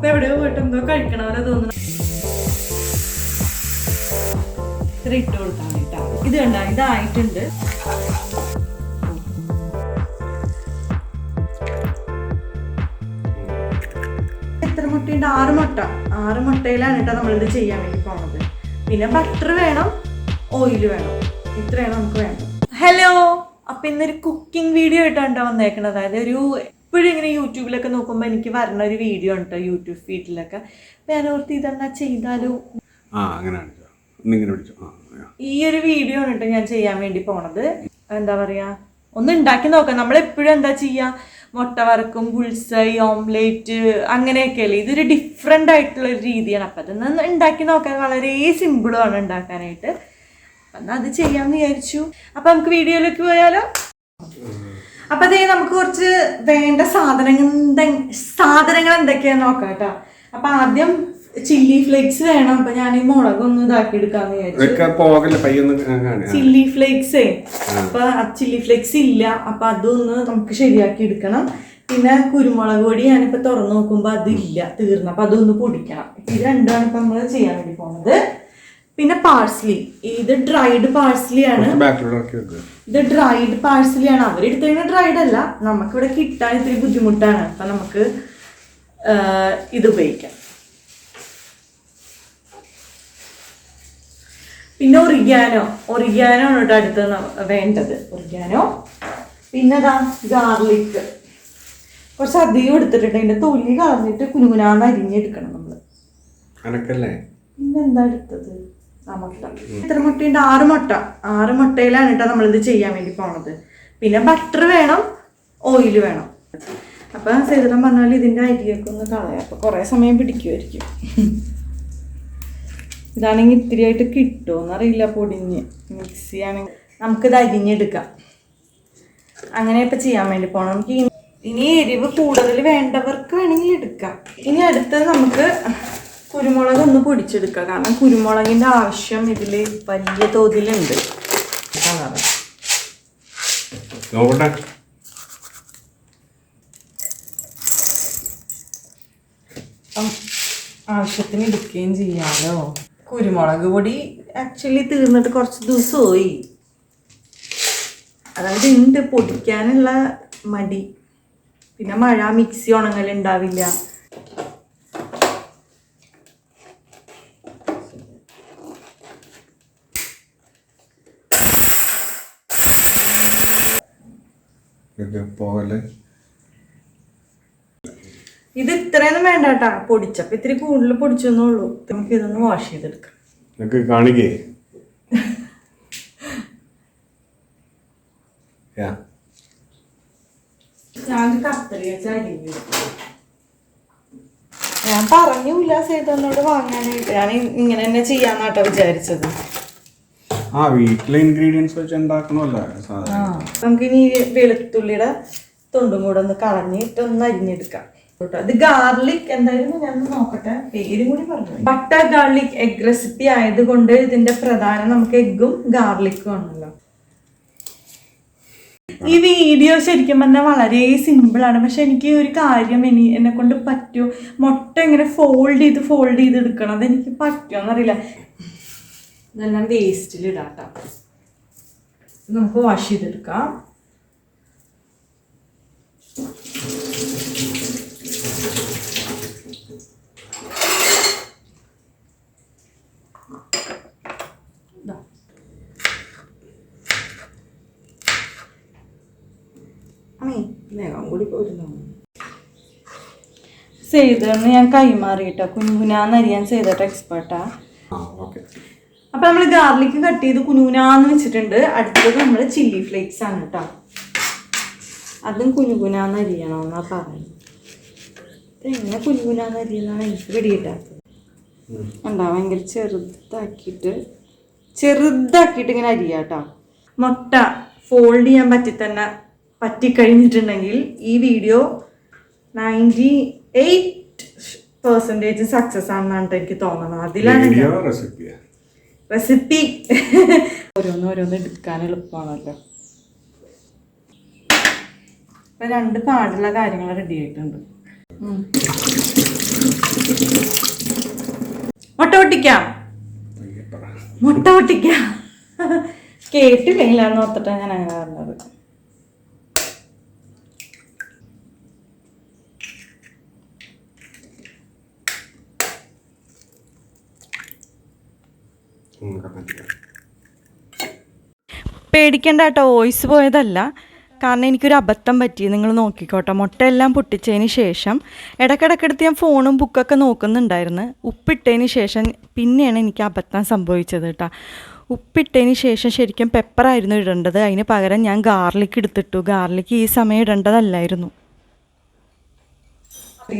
അപ്പൊ എവിടെയോ പോയിട്ട് എന്തോ കഴിക്കണ പോലെ തോന്നുന്നു. ഇത്ര ഇട്ട് കൊടുത്താൽ കേട്ടോ ട്ടാ. ഇത് കണ്ട ഇതായിട്ടുണ്ട് എത്ര മുട്ടയുണ്ട് ആറ് മുട്ട. ആറ് മുട്ടയിലാണ് കേട്ടോ നമ്മളിത് ചെയ്യാൻ വേണ്ടി പോണത്. പിന്നെ ബട്ടർ വേണം ഓയിൽ വേണം. ഇത്രയാണ് നമുക്ക് വേണ്ടത്. ഹലോ അപ്പൊ ഇന്നൊരു കുക്കിംഗ് വീഡിയോ ആയിട്ടാണ് വന്നേക്കണത്. അതായത് ഒരു എപ്പോഴും ഇങ്ങനെ യൂട്യൂബിലൊക്കെ നോക്കുമ്പോൾ എനിക്ക് വരണ ഒരു വീഡിയോ ഉണ്ട് യൂട്യൂബ് ഫീഡിലൊക്കെ ഞാൻ ഓർത്ത് ഇതെന്നാ ചെയ്താലോ ആ. ഈ ഒരു വീഡിയോ ആണ് കേട്ടോ ഞാൻ ചെയ്യാൻ വേണ്ടി പോണത്. എന്താ പറയാ? ഒന്ന് ഉണ്ടാക്കി നോക്കാം. നമ്മൾ എപ്പോഴും എന്താ ചെയ്യാ? മുട്ട വറക്കും പുൾസൈ ഓംലേറ്റ് അങ്ങനെയൊക്കെ അല്ലേ ഇതൊരു ഡിഫറെന്റ് ആയിട്ടുള്ള ഒരു രീതിയാണ്. അപ്പം അതൊന്ന് ഉണ്ടാക്കി നോക്കാൻ വളരെ സിമ്പിളുമാണ് ഉണ്ടാക്കാനായിട്ട് അപ്പം അത് ചെയ്യാമെന്ന് വിചാരിച്ചു. അപ്പം നമുക്ക് വീഡിയോയിലേക്ക് പോയാലോ? അപ്പൊ അതേ നമുക്ക് കുറച്ച് വേണ്ട സാധനങ്ങൾ സാധനങ്ങൾ എന്തൊക്കെയാന്ന് നോക്കാം കേട്ടോ. അപ്പൊ ആദ്യം ചില്ലി ഫ്ലേക്സ് വേണം. അപ്പൊ ഞാൻ ഈ മുളക് ഒന്ന് ഇതാക്കി എടുക്കാന്ന് വിചാരിച്ചു ചില്ലി ഫ്ലേക്സേ അപ്പൊ ചില്ലി ഫ്ലേക്സ് ഇല്ല. അപ്പൊ അതൊന്ന് നമുക്ക് ശരിയാക്കി എടുക്കണം. പിന്നെ കുരുമുളക് പൊടി ഞാനിപ്പോ തുറന്നു നോക്കുമ്പോ അതില്ല തീർന്നു. അപ്പൊ അതൊന്ന് പൊടിക്കണം. ഇത് രണ്ടാണ് ഇപ്പൊ നമ്മൾ ചെയ്യാൻ വേണ്ടി പോണത് പിന്നെ പാഴ്സ്ലി ഇത് ഡ്രൈഡ് പാഴ്സ്ലി ആണ്. ഇത് ഡ്രൈഡ് പാഴ്സലി ആണ്. അവരെടുത്തതിന് ഡ്രൈഡ് അല്ല. നമുക്ക് ഇവിടെ കിട്ടാൻ ഇത്തിരി ബുദ്ധിമുട്ടാണ്. അപ്പൊ നമുക്ക് ഇത് ഉപയോഗിക്കാം. പിന്നെ ഒറിഗാനോ ഒറിഗാനോ ആണ് കേട്ടോ അടുത്ത് വേണ്ടത്. ഒറിഗാനോ പിന്നെ ഗാർലിക്ക് ഗാർലിക് കുറച്ച് അധികം എടുത്തിട്ടുണ്ട്. അതിന്റെ തൊലി കളഞ്ഞിട്ട് കുനുകുനാന്ന് അരിഞ്ഞെടുക്കണം നമ്മൾ. അനക്കല്ലേ? പിന്നെന്താ എടുത്തത്? ആ മുട്ട. എത്ര മുട്ടയുണ്ട്. ആറ് മുട്ട. ആറ് മുട്ടയിലാണ് കേട്ടോ നമ്മളിത് ചെയ്യാൻ വേണ്ടി പോണത്. പിന്നെ ബട്ടർ വേണം ഓയിൽ വേണം. അപ്പൊ സേതുരം പറഞ്ഞാൽ ഇതിന്റെ അരിയൊക്കെ ഒന്ന് കളയാം. അപ്പൊ കുറെ സമയം പിടിക്കുമായിരിക്കും ഇതാണെങ്കിൽ ഇത്തിരി ആയിട്ട് കിട്ടുമോന്നറിയില്ല പൊടിഞ്ഞ്. മിക്സി ആണെങ്കിൽ നമുക്കിത് അരിഞ്ഞെടുക്കാം. അങ്ങനെ ഇപ്പൊ ചെയ്യാൻ വേണ്ടി പോണം. നമുക്ക് ഇനി എരിവ് കൂടുതൽ വേണ്ടവർക്ക് വേണമെങ്കിൽ എടുക്കാം. ഇനി അടുത്തത് നമുക്ക് കുരുമുളക് ഒന്ന് പൊടിച്ചെടുക്കുക. കാരണം കുരുമുളകിന്റെ ആവശ്യം ഇതിൽ വലിയ തോതിലുണ്ട്. ആവശ്യത്തിന് എടുക്കുകയും ചെയ്യാമല്ലോ കുരുമുളക് പൊടി ആക്ച്വലി തീർന്നിട്ട് കുറച്ച് ദിവസമായി. അതായത് ഉണ്ട് പൊടിക്കാനുള്ള മടി. പിന്നെ മഴ മിക്സി ഉണങ്ങലുണ്ടാവില്ല. ഇതൊക്കെ പോകൽ? ഇത് ഇത്രയൊന്നും വേണ്ട കേട്ടാ പൊടിച്ചപ്പോ ഇത്തിരി കൂടുതൽ പൊടിച്ചെന്നുള്ളൂ നമുക്ക് ഇതൊന്ന് വാഷ് ചെയ്തെടുക്കാം. ഇതൊക്കെ കാണിക്കേ? ഞാൻ കത്തരി വെച്ച് അരിഞ്ഞു ഞാൻ പറഞ്ഞില്ല സേതനോട് വാങ്ങാനായിട്ട്. ഞാൻ ഇങ്ങനെ തന്നെ ചെയ്യാന്നാട്ടോ വിചാരിച്ചത്. ആ വീട്ടിലെ ഇൻഗ്രീഡിയൻസ് വെച്ച് ആ നമുക്കിനി വെളുത്തുള്ളിയുടെ തൊണ്ടും കൂടെ ഒന്ന് കളഞ്ഞിട്ട് ഒന്ന് അരിഞ്ഞെടുക്കാം. കേട്ടോ ഇത് ഗാർലിക് എന്തായാലും ഞാൻ നോക്കട്ടെ. പേരും കൂടി പറഞ്ഞു. ബട്ടർ ഗാർലിക് എഗ് റെസിപ്പി ആയതുകൊണ്ട് ഇതിന്റെ പ്രധാനം നമുക്ക് എഗ്ഗും ഗാർലിക്കും ആണല്ലോ. ഈ വീഡിയോ ശരിക്കും പറഞ്ഞാൽ വളരെ സിമ്പിൾ ആണ്. പക്ഷെ എനിക്ക് ഒരു കാര്യം ഇനി എന്നെ കൊണ്ട് പറ്റുമോ മുട്ട ഇങ്ങനെ ഫോൾഡ് ചെയ്ത് ഫോൾഡ് ചെയ്ത് എടുക്കണം അതെനിക്ക് പറ്റുമോ എന്നറിയില്ല ഇതെല്ലാം വേസ്റ്റിൽ ഇടാട്ട. നമുക്ക് വാഷ് ചെയ്തെടുക്കാം. ദാ. അമ്മേ വേഗം കൂടി പോരുന്നു. ചെയ്തെന്ന് ഞാൻ കൈമാറിയിട്ടോ. കുഞ്ഞുകുനാന്നരിയാൻ ചെയ്തിട്ട് എക്സ്പേർട്ടാ ആ. ഓക്കെ അപ്പൊ നമ്മൾ ഗാർലിക് കട്ട് ചെയ്ത് കുനുകുനാന്ന് വെച്ചിട്ടുണ്ട്. അടുത്തത് നമ്മൾ ചില്ലി ഫ്ലേക്സ് ആണ് കേട്ടോ. അതും കുനുകുനാന്ന് അരിയണമെന്നാ പറയുന്നത്. എങ്ങനെ കുനുകുനാന്ന് അരിയെന്നാണ് എനിക്ക് പിടിയിട്ടാത്തത് എന്താ ഭയങ്കര ചെറുതാക്കിയിട്ട് ചെറുതാക്കിയിട്ട് ഇങ്ങനെ അരിയാട്ടോ മുട്ട ഫോൾഡ് ചെയ്യാൻ പറ്റി തന്നെ പറ്റിക്കഴിഞ്ഞിട്ടുണ്ടെങ്കിൽ ഈ video ninety eight percentage success ആണെന്നാണ് എനിക്ക് തോന്നുന്നത്. അതിലാണ് റെസിപ്പി. ഓരോന്ന് ഓരോന്ന് എടുക്കാൻ എളുപ്പമാണല്ലോ. ഇപ്പൊ രണ്ട് പാടുള്ള കാര്യങ്ങൾ റെഡി ആയിട്ടുണ്ട്. മുട്ട പൊട്ടിക്കാം. മുട്ട പൊട്ടിക്കാം. കേട്ടില്ലെങ്കിലാണ് ഓർത്തിട്ടാണ് ഞാൻ അങ്ങനെ പറഞ്ഞത്. പേടിക്കേണ്ട കേട്ടോ വോയിസ് പോയതല്ല. കാരണം എനിക്കൊരു അബദ്ധം പറ്റി. നിങ്ങൾ നോക്കിക്കോട്ടെ മുട്ടയെല്ലാം പൊട്ടിച്ചതിന് ശേഷം ഇടയ്ക്കിടയ്ക്കെടുത്ത് ഞാൻ ഫോണും ബുക്കൊക്കെ നോക്കുന്നുണ്ടായിരുന്നു. ഉപ്പിട്ടതിന് ശേഷം പിന്നെയാണ് എനിക്ക് അബദ്ധം സംഭവിച്ചത് കേട്ടോ. ഉപ്പിട്ടതിന് ശേഷം ശരിക്കും പെപ്പറായിരുന്നു ഇടേണ്ടത്. അതിന് പകരം ഞാൻ ഗാർലിക് എടുത്തിട്ടു. ഗാർലിക് ഈ സമയം ഇടേണ്ടതല്ലായിരുന്നു.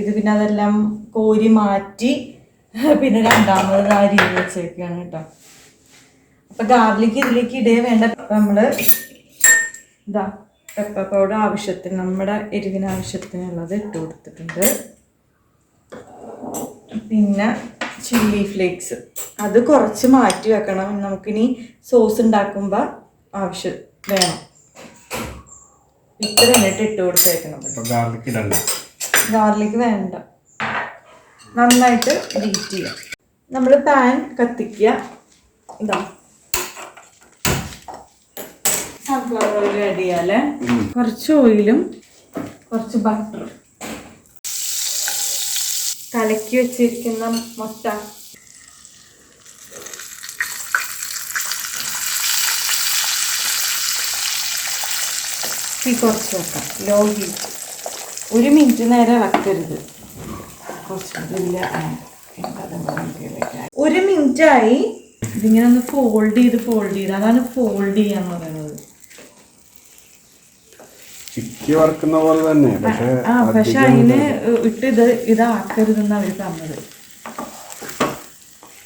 ഇത് പിന്നെ അതെല്ലാം കോരി മാറ്റി പിന്നെ രണ്ടാമത് ആ രീതി വെച്ചേക്കാണ് കേട്ടോ. അപ്പൊ ഗാർലിക്ക് ഇതിലേക്ക് ഇടേ വേണ്ട. നമ്മൾ ഇതാ പെപ്പർ പൗഡർ ആവശ്യത്തിന് നമ്മുടെ എരിവിന് ആവശ്യത്തിനുള്ളത് ഇട്ട് കൊടുത്തിട്ടുണ്ട്. പിന്നെ ചില്ലി ഫ്ലേക്സ് അത് കുറച്ച് മാറ്റി വെക്കണം. നമുക്കിനി സോസ് ഉണ്ടാക്കുമ്പോൾ ആവശ്യം വേണം. ഇത്ര എന്നിട്ട് ഇട്ട് കൊടുത്തേക്കണം ഗാർലിക് വേണ്ട. നന്നായിട്ട് ബീറ്റ് ചെയ്യാം നമ്മൾ പാൻ കത്തിക്കുക. ഇതാ. സൺഫ്ലവർ ഓയിൽ ആഡ് ചെയ്യാല്ലേ കുറച്ച് ഓയിലും കുറച്ച് ബട്ടറും കലക്കി വെച്ചിരിക്കുന്ന മുട്ട. തീ കുറച്ച് വെക്കാം. ലോ ഹീറ്റ് ഒരു മിനിറ്റ് നേരം ഇളക്കരുത് കുറച്ച് ഇതിൽ ആ, അത് നമുക്ക് ഒരു മിനിറ്റ് ആയി ഇതിങ്ങനെ ഒന്ന് ഫോൾഡ് ചെയ്ത് ഫോൾഡ് ചെയ്ത്. അതാണ് ഫോൾഡ് ചെയ്യാന്ന് പറയുന്നത്. ചിക്കി വറുക്കുന്ന പോലെ തന്നെ പക്ഷെ ആ പക്ഷെ അതിന് ഇട്ട് ഇത് ഇതാക്കരുതെന്ന് അവർ പറഞ്ഞത്.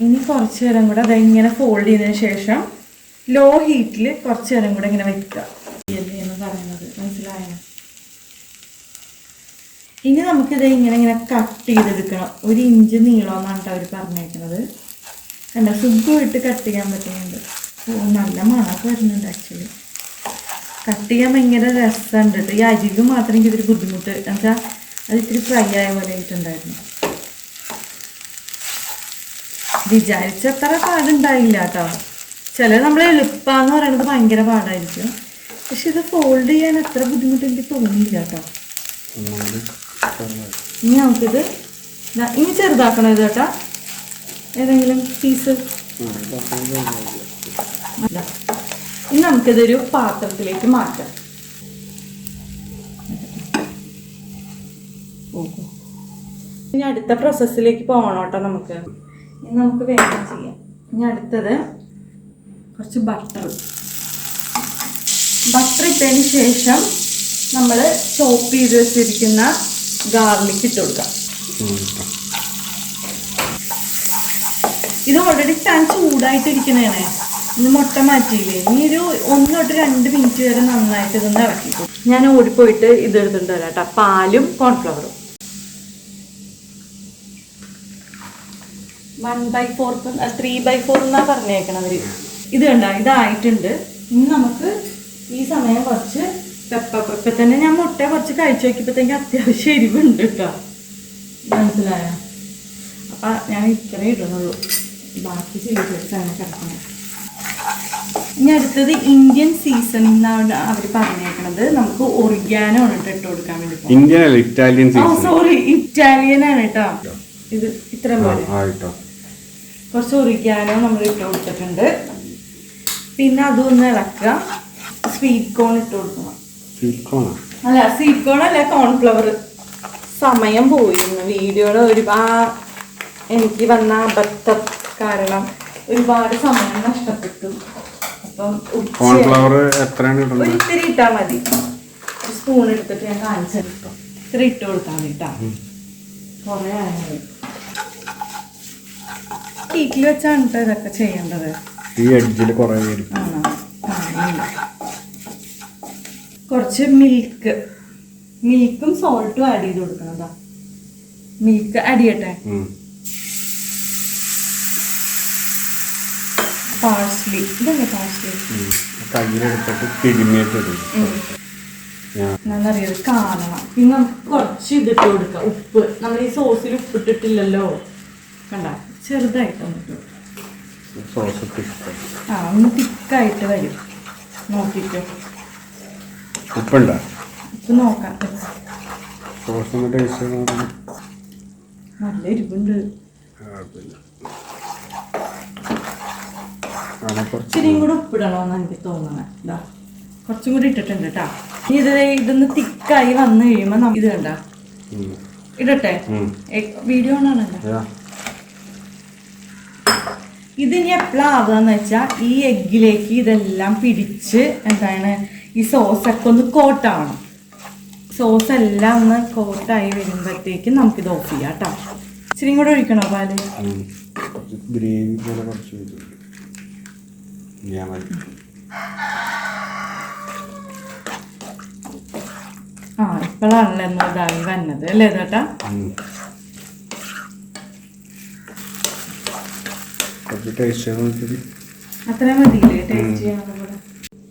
ഇനി കുറച്ച് നേരം കൂടെ അതെങ്ങനെ ഫോൾഡ് ചെയ്തതിന് ശേഷം ലോ ഹീറ്റിൽ കുറച്ച് നേരം കൂടെ ഇങ്ങനെ വെക്കുക എന്ന് പറയുന്നത് മനസ്സിലായോ ഇനി നമുക്കിത് ഇങ്ങനെ ഇങ്ങനെ കട്ട് ചെയ്തെടുക്കണം. ഒരു ഇഞ്ച് നീളമെന്നാണ് കേട്ടോ അവർ പറഞ്ഞേക്കുന്നത്. കണ്ട? സുഖമായിട്ട് കട്ട് ചെയ്യാൻ പറ്റുന്നുണ്ട്. നല്ല മണക്ക് വരുന്നുണ്ട് ആക്ച്വലി കട്ട് ചെയ്യാൻ ഭയങ്കര രസമുണ്ട് ഈ അരികു മാത്രം എനിക്ക് ഇതൊരു ബുദ്ധിമുട്ട്. എന്നുവെച്ചാൽ അത് ഇത്തിരി ഫ്രൈ ആയ പോലെ ആയിട്ടുണ്ടായിരുന്നു. വിചാരിച്ചത്ര പാടുണ്ടായില്ല കേട്ടോ. ചില നമ്മൾ എളുപ്പമെന്ന് പറയുന്നത് ഭയങ്കര പാടായിരിക്കും. പക്ഷെ ഇത് ഫോൾഡ് ചെയ്യാൻ അത്ര ബുദ്ധിമുട്ട് എനിക്ക് തോന്നിയില്ല കേട്ടോ. ഒന്നുകൂടി ഇനി നമുക്കിത് ഇനി ചെറുതാക്കണം ഇത് ഏതെങ്കിലും പീസ് ഇനി നമുക്കിതൊരു പാത്രത്തിലേക്ക് മാറ്റാം. ഇനി അടുത്ത പ്രോസസ്സിലേക്ക് പോകണം കേട്ടോ നമുക്ക്. ഇനി നമുക്ക് വേഗം ചെയ്യാം. ഇനി അടുത്തത് കുറച്ച് ബട്ടർ ബട്ടർ ഇട്ടതിന് ശേഷം നമ്മൾ ചോപ്പ് ചെയ്ത് വെച്ചിരിക്കുന്ന ഗാർലിക് ഇട്ട് കൊടുക്കാം. ഇത് ഓൾറെഡി താൻ ചൂടായിട്ടിരിക്കുന്നതാണ്. ഇന്ന് മുട്ട മാറ്റിയില്ലേ? ഇനി ഒരു ഒന്ന് തൊട്ട് രണ്ട് മിനിറ്റ് വരെ നന്നായിട്ട് ഇതൊന്ന് ഇളക്കി ഞാൻ ഓടിപ്പോയിട്ട് ഇത് എടുത്തിട്ട് വരാം കേട്ടോ. പാലും കോൺഫ്ലവറും one by four three by four എന്നാ പറഞ്ഞേക്കണവര് ഇത് കണ്ട? ഇതായിട്ടുണ്ട്. ഇനി നമുക്ക് ഈ സമയം കുറച്ച് പെപ്പ ഇപ്പൊ തന്നെ ഞാൻ മുട്ട കുറച്ച് കഴിച്ചു നോക്കിയപ്പോഴത്തേക്ക് അത്യാവശ്യം എരിവുണ്ട് കേട്ടോ. മനസ്സിലായോ? അപ്പൊ ഞാൻ ഇത്രേ ഇടുന്നുള്ളൂ. ബാക്കി ചെയ്തിട്ടാണ് കിടക്കുന്നത് ഇനി അടുത്തത് ഇന്ത്യൻ സീസണിംഗ് എന്നാണ് അവർ പറഞ്ഞേക്കണത്. നമുക്ക് ഒറിഗാനോ ആണ് കേട്ടോ ഇട്ട് കൊടുക്കാൻ വേണ്ടി പോകുന്നത്. ഇന്ത്യൻ അല്ല ഇറ്റാലിയൻ സീസൺ സോറി ഇറ്റാലിയൻ ആണ് കേട്ടോ. ഇത് ഇത്ര പോലെ. കുറച്ച് ഒറിഗാനോ നമ്മൾ ഇട്ട് കൊടുത്തിട്ടുണ്ട്. പിന്നെ അതൊന്ന് ഇളക്കുക. സ്വീറ്റ് കോൺ ഇട്ട് കൊടുക്കണം അല്ല സ്വീറ്റ് കോൺ അല്ല കോൺഫ്ലവർ സമയം പോയിരുന്നു വീഡിയോയുടെ ഒരുപാട് എനിക്ക് വന്ന അബദ്ധം കാരണം ഒരുപാട് സമയം നഷ്ടപ്പെട്ടു. അപ്പം ഉച്ച കോൺഫ്ലവർ എത്രയാണ് ഒരു ഇടുന്നത് ഇത്തിരി ഇട്ടാൽ മതി. സ്പൂൺ എടുത്തിട്ട് ഞാൻ കാണിച്ചെടുത്തു ഇത്തിരി ഇട്ട് കൊടുത്താൽ മതി കേട്ടോ കുറേ ആയത് വീട്ടിൽ വെച്ചാണ് ഇതൊക്കെ ചെയ്യേണ്ടത്. ഈ എഡ്ജിൽ കുറേ. കുറച്ച് മിൽക്ക് മിൽക്കും സോൾട്ടും ആഡ് ചെയ്ത് കൊടുക്കണതാ മിൽക്ക് ആഡ് ചെയ്യട്ടെ. പാഴ്സ്ലി ഇതല്ലേ പാഴ്സ്ലി. കയ്യിലെടുത്തിട്ട് കാണണം. പിന്നെ നമുക്ക് കുറച്ച് ഇതിട്ട് കൊടുക്കാം. ഉപ്പ്. നമ്മൾ ഈ സോസിൽ ഉപ്പിട്ടിട്ടില്ലല്ലോ. കണ്ട? ഇഷ്ടം. ആ ഒന്ന് തിക്കായിട്ട് വരും. നോക്കിക്കോ. ഉപ്പുണ്ടോ? ഉപ്പ് നോക്കാം. ടേസ്റ്റ് നല്ല കുറച്ച്? ഇച്ചിരിയും കൂടെ ഉപ്പിടണമെന്ന് എനിക്ക് തോന്നണേ. ഇതാ കുറച്ചും കൂടി ഇട്ടിട്ടുണ്ട് കേട്ടാ ഇനി ഇത് ഇതൊന്ന് തിക്കായി വന്നു കഴിയുമ്പോൾ നമുക്ക് ഇത് കണ്ട? ഇടട്ടെ. വീഡിയോ ആണല്ലോ. ഇതിനി എപ്പോഴാവുകയെന്ന് വെച്ചാൽ ഈ എഗ്ഗിലേക്ക് ഇതെല്ലാം പിടിച്ച് എന്താണ് ഈ സോസൊക്കെ ഒന്ന് കോട്ടാവണം. സോസ് എല്ലാം ഒന്ന് കോട്ടായി വരുമ്പോഴത്തേക്കും നമുക്കിത് ഓഫ് ചെയ്യാം കേട്ടോ. ഇച്ചിരി കൂടെ ഒഴിക്കണോ പാൽ? ഗ്രേവി പോലെ കുറച്ച് ആ ഇപ്പോഴാണല്ലോ ഒന്ന് ഇതായി വന്നത്. അല്ലേ ചേട്ടാ? അത്രേ മതി ടേസ്റ്റ് മതിയില്ലേ കൂടെ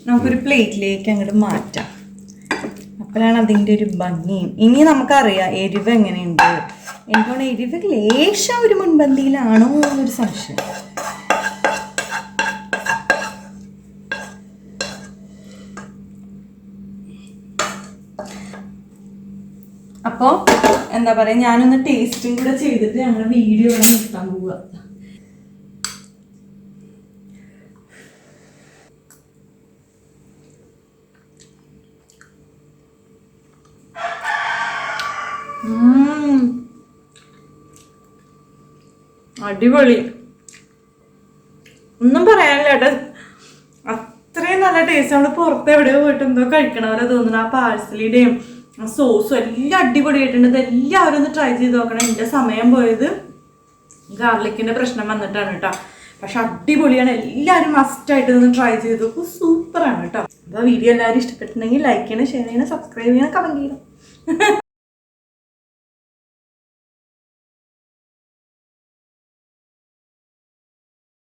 നമുക്കൊരു പ്ലേറ്റിലേക്ക് അങ്ങോട്ട് മാറ്റാം. അപ്പോഴാണ് അതിന്റെ ഒരു ഭംഗിയും ഇനി നമുക്കറിയാം എരിവ് എങ്ങനെയുണ്ട്. എനിക്കാണ് എരിവ്? ലേശം ഒരു മുൻപന്തിയിലാണോ എന്നൊരു സംശയം. അപ്പോൾ എന്താ പറയുക ഞാനൊന്ന് ടേസ്റ്റും കൂടെ ചെയ്തിട്ട് ഞങ്ങളുടെ വീഡിയോ ഇവിടെ നിർത്താൻ പോവുക. അടിപൊളി. ഒന്നും പറയാനില്ല കേട്ടോ. അത്രയും നല്ല ടേസ്റ്റ് നമ്മൾ പുറത്ത് എവിടെയോ പോയിട്ട് എന്തോ കഴിക്കണവരെ തോന്നുന്നു. ആ പാഴ്സലിയുടെയും സോസും എല്ലാം അടിപൊളിയായിട്ടുണ്ട്. ഇത് എല്ലാവരും ഒന്ന് ട്രൈ ചെയ്ത് നോക്കണം. എന്റെ സമയം പോയത് ഗാർലിക്കിന്റെ പ്രശ്നം വന്നിട്ടാണ് കേട്ടോ. പക്ഷെ അടിപൊളിയാണ്. എല്ലാവരും മസ്റ്റായിട്ട് ഒന്ന് ട്രൈ ചെയ്ത് നോക്കും. സൂപ്പറാണ് കേട്ടോ. അപ്പോൾ വീഡിയോ എല്ലാവരും ഇഷ്ടപ്പെട്ടിട്ടുണ്ടെങ്കിൽ ലൈക്ക് ചെയ്യണം ഷെയർ ചെയ്യണം സബ്സ്ക്രൈബ് ചെയ്യണം കമന്റ് ചെയ്യണം.